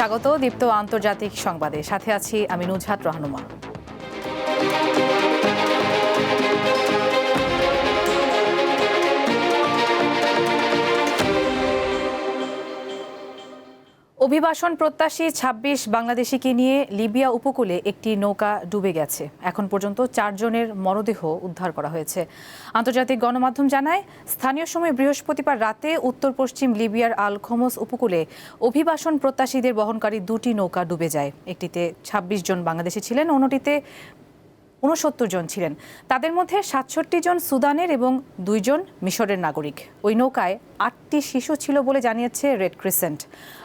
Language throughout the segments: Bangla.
স্বাগত দীপ্ত আন্তর্জাতিক সংবাদে। সাথে আছি আমি নুজহাত রহনুমা অভিবাসন প্রত্যাশী ২৬ বাংলাদেশিকে নিয়ে লিবিয়া উপকূলে একটি নৌকা ডুবে গেছে। এখন পর্যন্ত চারজনের মরদেহ উদ্ধার করা হয়েছে। আন্তর্জাতিক গণমাধ্যম জানায়, স্থানীয় সময় বৃহস্পতিবার রাতে উত্তর পশ্চিম লিবিয়ার আল উপকূলে অভিবাসন প্রত্যাশীদের বহনকারী দুটি নৌকা ডুবে যায়। একটিতে ২৬ জন বাংলাদেশি ছিলেন, অন্যটিতে উনসত্তর জন ছিলেন। তাদের মধ্যে সাতষট্টি জন সুদানের এবং দুইজন মিশরের নাগরিক। ওই নৌকায় আটটি শিশু ছিল বলে জানিয়েছে রেড ক্রিসেন্ট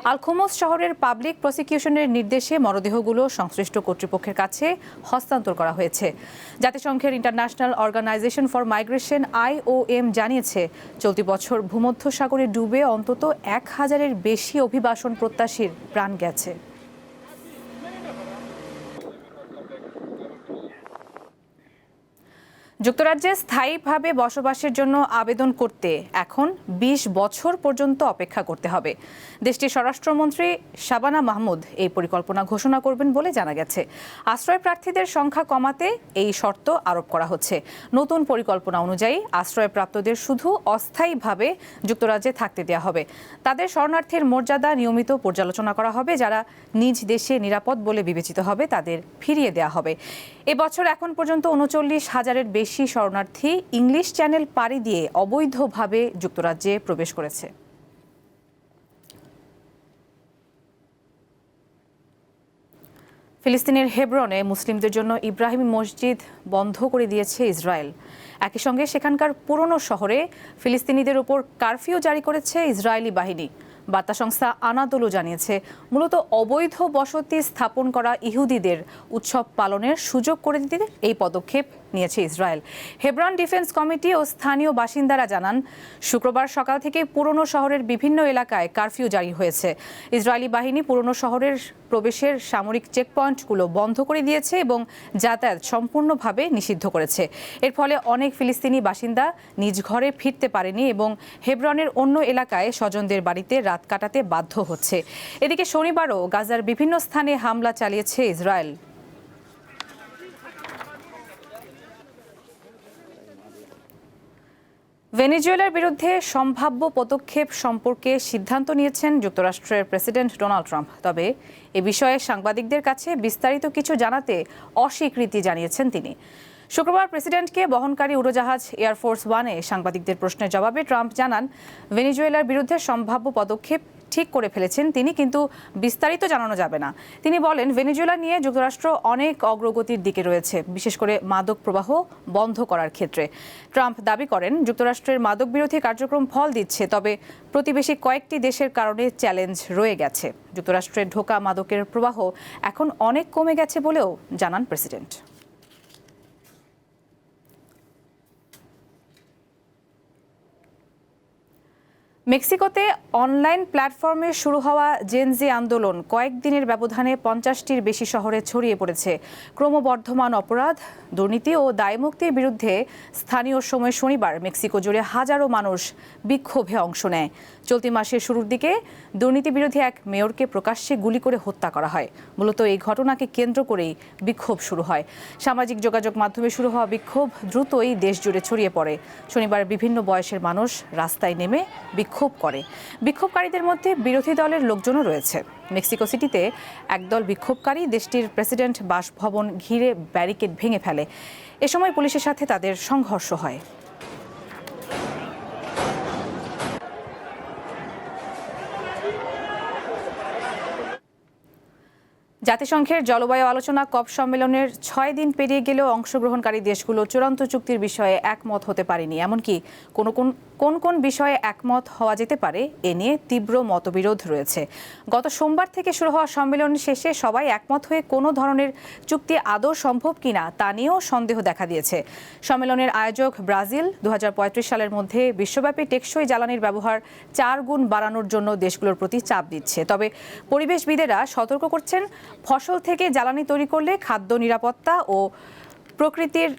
আলখোমস শহরের পাবলিক প্রসিকিউশনের নির্দেশে মরদেহগুলো সংশ্লিষ্ট কর্তৃপক্ষের কাছে হস্তান্তর করা হয়েছে। জাতিসংঘের International Organization for Migration IOM জানিয়েছে, চলতি বছর ভূমধ্যসাগরে ডুবে অন্তত এক হাজারের বেশি অভিবাসন প্রত্যাশীর প্রাণ গেছে। যুক্তরাজ্যে স্থায়ীভাবে বসবাসের জন্য আবেদন করতে এখন ২০ বছর পর্যন্ত অপেক্ষা করতে হবে। দেশটির স্বরাষ্ট্রমন্ত্রী শাবানা মাহমুদ এই পরিকল্পনা ঘোষণা করবেন বলে জানা গেছে। আশ্রয় প্রার্থীদের সংখ্যা কমাতে এই শর্ত আরোপ করা হচ্ছে। নতুন পরিকল্পনা অনুযায়ী আশ্রয়প্রাপ্তদের শুধু অস্থায়ীভাবে যুক্তরাজ্যে থাকতে দেওয়া হবে। তাদের শরণার্থীর মর্যাদা নিয়মিত পর্যালোচনা করা হবে, যারা নিজ দেশে নিরাপদ বলে বিবেচিত হবে, তাদের ফিরিয়ে দেওয়া হবে। এবছর এখন পর্যন্ত উনচল্লিশ হাজারের বেশি শরণার্থী ইংলিশ চ্যানেল পাড়ি দিয়ে অবৈধভাবে যুক্তরাজ্যে প্রবেশ করেছে। ফিলিস্তিনের হেব্রনে মুসলিমদের জন্য ইব্রাহিম মসজিদ বন্ধ করে দিয়েছে ইসরায়েল। একই সঙ্গে সেখানকার পুরনো শহরে ফিলিস্তিনিদের উপর কারফিউ জারি করেছে ইসরায়েলি বাহিনী। বার্তা সংস্থা আনাদোলো জানিয়েছে, মূলত অবৈধ বসতি স্থাপন করা ইহুদিদের উৎসব পালনের সুযোগ করে দিতে এই পদক্ষেপ নিয়েছে ইসরায়েল। হেব্রন ডিফেন্স কমিটি ও স্থানীয় বাসিন্দারা জানান, শুক্রবার সকাল থেকে পুরনো শহরের বিভিন্ন এলাকায় কারফিউ জারি হয়েছে। ইসরায়েলি বাহিনী পুরনো শহরের প্রবেশের সামরিক চেকপয়েন্টগুলো বন্ধ করে দিয়েছে এবং যাতায়াত সম্পূর্ণভাবে নিষিদ্ধ করেছে। এর ফলে অনেক ফিলিস্তিনি বাসিন্দা নিজ ঘরে ফিরতে পারেনি এবং হেব্রনের অন্য এলাকায় স্বজনদের বাড়িতে রাত কাটাতে বাধ্য হচ্ছে। এদিকে শনিবারও গাজার বিভিন্ন স্থানে হামলা চালিয়েছে ইসরায়েল। ভেনেজুয়েলার বিরুদ্ধে সম্ভাব্য পদক্ষেপ সম্পর্কে সিদ্ধান্ত নিয়েছেন যুক্তরাষ্ট্রের প্রেসিডেন্ট ডোনাল্ড ট্রাম্প। তবে এ বিষয়ে সাংবাদিকদের কাছে বিস্তারিত কিছু জানাতে অস্বীকৃতি জানিয়েছেন তিনি। শুক্রবার প্রেসিডেন্টকে বহনকারী উড়োজাহাজ এয়ারফোর্স ওয়ানে সাংবাদিকদের প্রশ্নের জবাবে ট্রাম্প জানান, ভেনিজুয়েলার বিরুদ্ধে সম্ভাব্য পদক্ষেপ ঠিক করে ফেলেছেন তিনি, কিন্তু বিস্তারিত জানানো যাবে না। তিনি বলেন, ভেনেজুয়েলা নিয়ে যুক্তরাষ্ট্র অনেক অগ্রগতির দিকে রয়েছে, বিশেষ করে মাদক প্রবাহ বন্ধ করার ক্ষেত্রে। ট্রাম্প দাবি করেন, যুক্তরাষ্ট্রের মাদক বিরোধী কার্যক্রম ফল দিচ্ছে, তবে প্রতিবেশী কয়েকটি দেশের কারণে চ্যালেঞ্জ রয়ে গেছে। যুক্তরাষ্ট্রের ঢোকা মাদকের প্রবাহ এখন অনেক কমে গেছে বলেও জানান প্রেসিডেন্ট। মেক্সিকোতে অনলাইন প্ল্যাটফর্মে শুরু হওয়া জেনজি আন্দোলন কয়েকদিনের ব্যবধানে পঞ্চাশটির বেশি শহরে ছড়িয়ে পড়েছে। ক্রমবর্ধমান অপরাধ, দুর্নীতি ও দায়মুক্তির বিরুদ্ধে স্থানীয় সময় শনিবার মেক্সিকো জুড়ে হাজারো মানুষ বিক্ষোভে অংশ নেয়। চলতি মাসের শুরুর দিকে দুর্নীতি বিরোধী এক মেয়রকে প্রকাশ্যে গুলি করে হত্যা করা হয়। মূলত এই ঘটনাকে কেন্দ্র করেই বিক্ষোভ শুরু হয়। সামাজিক যোগাযোগ মাধ্যমে শুরু হওয়া বিক্ষোভ দ্রুতই দেশ জুড়ে ছড়িয়ে পড়ে। শনিবার বিভিন্ন বয়সের মানুষ রাস্তায় নেমে বিক্ষোভ করে। বিক্ষোভকারীদের মধ্যে বিরোধী দলের লোকজনও রয়েছে। মেক্সিকো সিটিতে একদল বিক্ষোভকারী দেশটির প্রেসিডেন্ট বাসভবন ঘিরে ব্যারিকেড ভেঙে ফেলে। এ সময় পুলিশের সাথে তাদের সংঘর্ষ হয়। জাতিসংঘের জলবায়ু আলোচনা কপ সম্মেলনের ছয় দিন পেরিয়ে গেলেও অংশগ্রহণকারী দেশগুলো চূড়ান্ত চুক্তির বিষয়ে একমত হতে পারেনি। এমনকি কোন কোন কোন কোন বিষয়ে একমত হওয়া যেতে পারে এ নিয়ে তীব্র মতবিরোধ রয়েছে। গত সোমবার থেকে শুরু হওয়া সম্মেলন শেষে সবাই একমত হয়ে কোনো ধরনের চুক্তি আদৌ সম্ভব কিনা তা নিয়েও সন্দেহ দেখা দিয়েছে। সম্মেলনের আয়োজক ব্রাজিল দু হাজার পঁয়ত্রিশ সালের মধ্যে বিশ্বব্যাপী টেকসই জ্বালানির ব্যবহার চার গুণ বাড়ানোর জন্য দেশগুলোর প্রতি চাপ দিচ্ছে। তবে পরিবেশবিদেরা সতর্ক করছেন, ফসল থেকে জ্বালানি তৈরি করলে খাদ্য নিরাপত্তা ও প্রকৃতির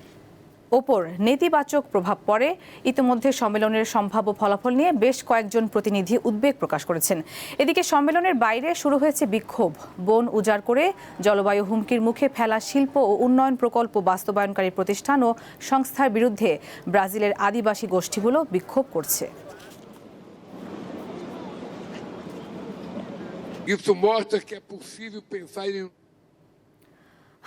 ওপর নেতিবাচক প্রভাব পড়ে। ইতিমধ্যে সম্মেলনের সম্ভাব্য ফলাফল নিয়ে বেশ কয়েকজন প্রতিনিধি উদ্বেগ প্রকাশ করেছেন। এদিকে সম্মেলনের বাইরে শুরু হয়েছে বিক্ষোভ। বন উজাড় করে জলবায়ু হুমকির মুখে ফেলা শিল্প ও উন্নয়ন প্রকল্প বাস্তবায়নকারী প্রতিষ্ঠান ও সংস্থার বিরুদ্ধে ব্রাজিলের আদিবাসী গোষ্ঠীগুলো বিক্ষোভ করছে। Mostra que é possível pensar em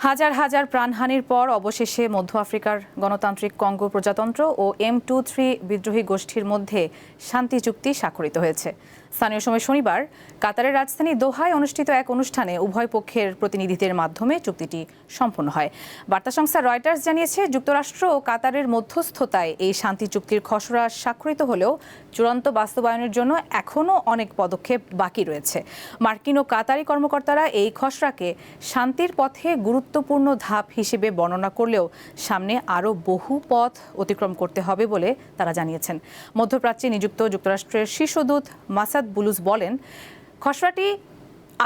হাজার হাজার প্রাণহানির পর অবশেষে মধ্য আফ্রিকার গণতান্ত্রিক কঙ্গো প্রজাতন্ত্র ও এম টু থ্রি বিদ্রোহী গোষ্ঠীর মধ্যে শান্তি চুক্তি স্বাক্ষরিত হয়েছে। স্থানীয় সময় শনিবার কাতারের রাজধানী দোহায় অনুষ্ঠিত এক অনুষ্ঠানে উভয় পক্ষের প্রতিনিধিদের মাধ্যমে চুক্তিটি সম্পন্ন হয়। বার্তা সংস্থা রয়টার্স জানিয়েছে, যুক্তরাষ্ট্র ও কাতারের মধ্যস্থতায় এই শান্তি চুক্তির খসড়া স্বাক্ষরিত হলেও চূড়ান্ত বাস্তবায়নের জন্য এখনও অনেক পদক্ষেপ বাকি রয়েছে। মার্কিন ও কাতারি কর্মকর্তারা এই খসড়াকে শান্তির পথে গুরুত্বপূর্ণ ধাপ হিসেবে বর্ণনা করলেও সামনে আরও বহু পথ অতিক্রম করতে হবে বলে তারা জানিয়েছেন। মধ্যপ্রাচ্যে নিযুক্ত যুক্তরাষ্ট্রের শীর্ষদূত মাসাদ বুলুস বলেন, খসড়াটি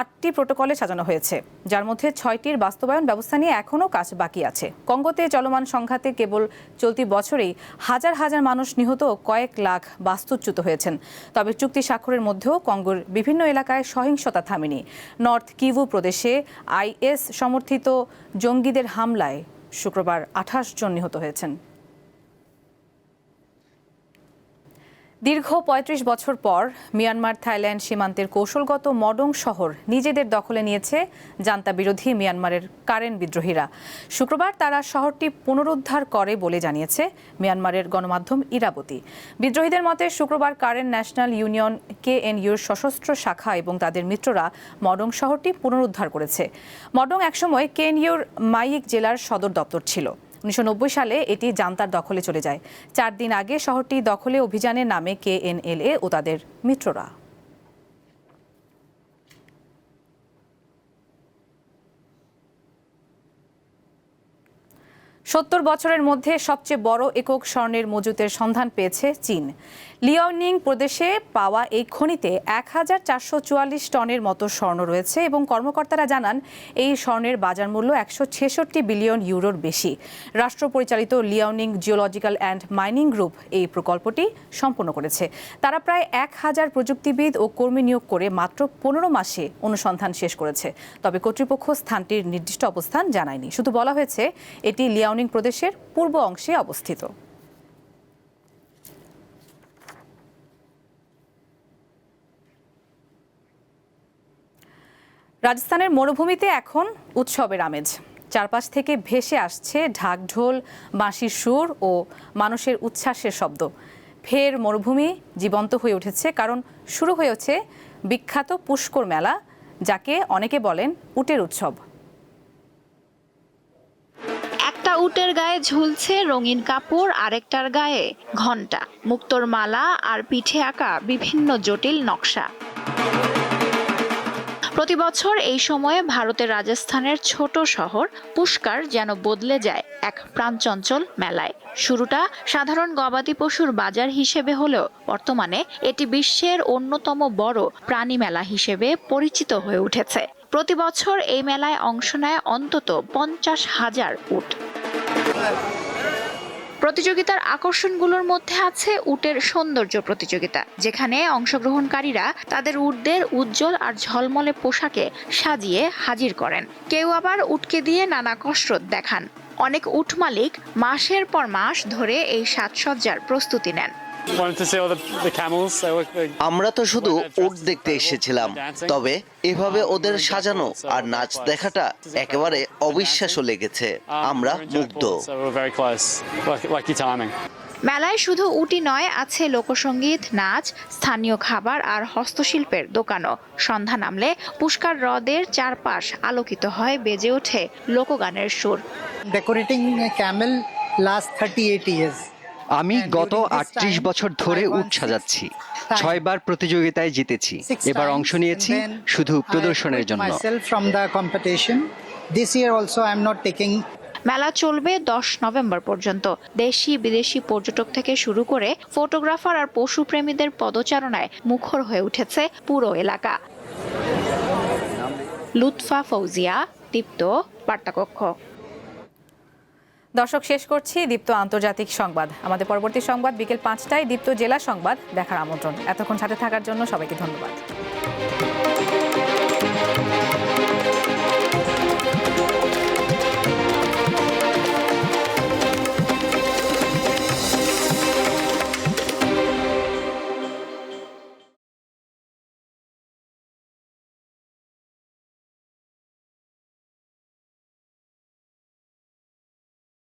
আটটি প্রোটোকলে সাজানো হয়েছে, যার মধ্যে ছয়টির বাস্তবায়ন ব্যবস্থা নিয়ে এখনও কাজ বাকি আছে। কঙ্গোতে চলমান সংঘাতে কেবল চলতি বছরেই হাজার হাজার মানুষ নিহত কয়েক লাখ বাস্তুচ্যুত হয়েছেন। তবে চুক্তি স্বাক্ষরের মধ্যেও কঙ্গোর বিভিন্ন এলাকায় সহিংসতা থামেনি। নর্থ কিভু প্রদেশে আইএস সমর্থিত জঙ্গিদের হামলায় শুক্রবার আঠাশ জন নিহত হয়েছেন। দীর্ঘ ৩৫ বছর পর মিয়ানমার থাইল্যান্ড সীমান্তের কৌশলগত মডং শহর নিজেদের দখলে নিয়েছে জান্তা বিরোধী মিয়ানমারের কারেন বিদ্রোহীরা। শুক্রবার তারা শহরটি পুনরুদ্ধার করে বলে জানিয়েছে মিয়ানমারের গণমাধ্যম ইরাবতী। বিদ্রোহীদের মতে, শুক্রবার কারেন ন্যাশনাল ইউনিয়ন কেএনইউর সশস্ত্র শাখা এবং তাদের মিত্ররা মডং শহরটি পুনরুদ্ধার করেছে। মডং একসময় কেএনইউর মাইক জেলার সদর দপ্তর ছিল। উনিশশো নব্বই সালে এটি জান্তার দখলে চলে যায়। চার দিন আগে শহরটি দখলে অভিযানের নামে কেএনএলএ ও তাদের মিত্ররা। সত্তর বছরের মধ্যে সবচেয়ে বড় একক স্বর্ণের মজুতের সন্ধান পেয়েছে চীন। লিওনিং প্রদেশে পাওয়া এই খনিতে এক হাজার চারশো চুয়াল্লিশ টনের মতো স্বর্ণ রয়েছে এবং কর্মকর্তারা জানান, এই স্বর্ণের বাজার মূল্য একশো ছেষট্টি বিলিয়ন ইউরোর বেশি। রাষ্ট্র পরিচালিত Liaoning geological and mining group এই প্রকল্পটি সম্পন্ন করেছে। তারা প্রায় এক হাজার প্রযুক্তিবিদ ও কর্মী নিয়োগ করে মাত্র পনেরো মাসে অনুসন্ধান শেষ করেছে। তবে কর্তৃপক্ষ স্থানটির নির্দিষ্ট অবস্থান জানায়নি। শুধু বলা হয়েছে, এটি লিয়াওনিং প্রদেশের পূর্ব অংশে অবস্থিত। রাজস্থানের মরুভূমিতে এখন উৎসবের আমেজ। চারপাশ থেকে ভেসে আসছে ঢাকঢোল, বাঁশির সুর ও মানুষের উচ্ছ্বাসের শব্দ। ফের মরুভূমি জীবন্ত হয়ে উঠেছে কারণ শুরু হয়েছে বিখ্যাত পুষ্কর মেলা, যাকে অনেকে বলেন উটের উৎসব। একটা উটের গায়ে ঝুলছে রঙিন কাপড়, আরেকটার গায়ে ঘণ্টা মুক্তোর মালা আর পিঠে আঁকা বিভিন্ন জটিল নকশা। প্রতি বছর এই সময়ে ভারতের রাজস্থানের ছোট শহর পুষ্কার যেন বদলে যায় এক প্রাণচঞ্চল মেলায়। শুরুটা সাধারণ গবাদি পশুর বাজার হিসেবে হলেও বর্তমানে এটি বিশ্বের অন্যতম বড় প্রাণী মেলা হিসেবে পরিচিত হয়ে উঠেছে। প্রতি বছর এই মেলায় অংশ নেয় অন্তত পঞ্চাশ হাজার উট। প্রতিযোগিতার আকর্ষণগুলোর মধ্যে আছে উটের সৌন্দর্য প্রতিযোগিতা, যেখানে অংশগ্রহণকারীরা তাদের উটদের উজ্জ্বল আর ঝলমলে পোশাকে সাজিয়ে হাজির করেন। কেউ আবার উটকে দিয়ে নানা কসরত দেখান। অনেক উট মালিক মাসের পর মাস ধরে এই সাজসজ্জার প্রস্তুতি নেন। আমরা তো শুধু উট দেখতে এসেছিলাম তবে এভাবে ওদের সাজানো আর নাচ দেখাটা একেবারে অবিশ্বাস্য লেগেছে। আমরা মুগ্ধ. মেলায় শুধু উটি নয় আছে লোকসঙ্গীত নাচ স্থানীয় খাবার আর হস্তশিল্পের দোকানও। সন্ধ্যা নামলে পুষ্কার হ্রদের চারপাশ আলোকিত হয় বেজে ওঠে লোকগানের সুর। Decorating a camel last 38 years. আমি গত আটত্রিশ বছর ধরে উট সাজাচ্ছি ছয়বার প্রতিযোগিতায় জিতেছি এবার অংশ নিয়েছি শুধু প্রদর্শনের জন্য। I am not taking মেলা চলবে দশ নভেম্বর পর্যন্ত। দেশি বিদেশি পর্যটক থেকে শুরু করে ফটোগ্রাফার আর পশুপ্রেমীদের পদচারণায় মুখর হয়ে উঠেছে পুরো এলাকা। লুৎফা ফৌজিয়া দীপ্ত বার্তাকক্ষ। দর্শক, শেষ করছি দীপ্ত আন্তর্জাতিক সংবাদ। আমাদের পরবর্তী সংবাদ বিকেল পাঁচটায় দীপ্ত জেলা সংবাদ দেখার আমন্ত্রণ। এতক্ষণ সাথে থাকার জন্য সবাইকে ধন্যবাদ।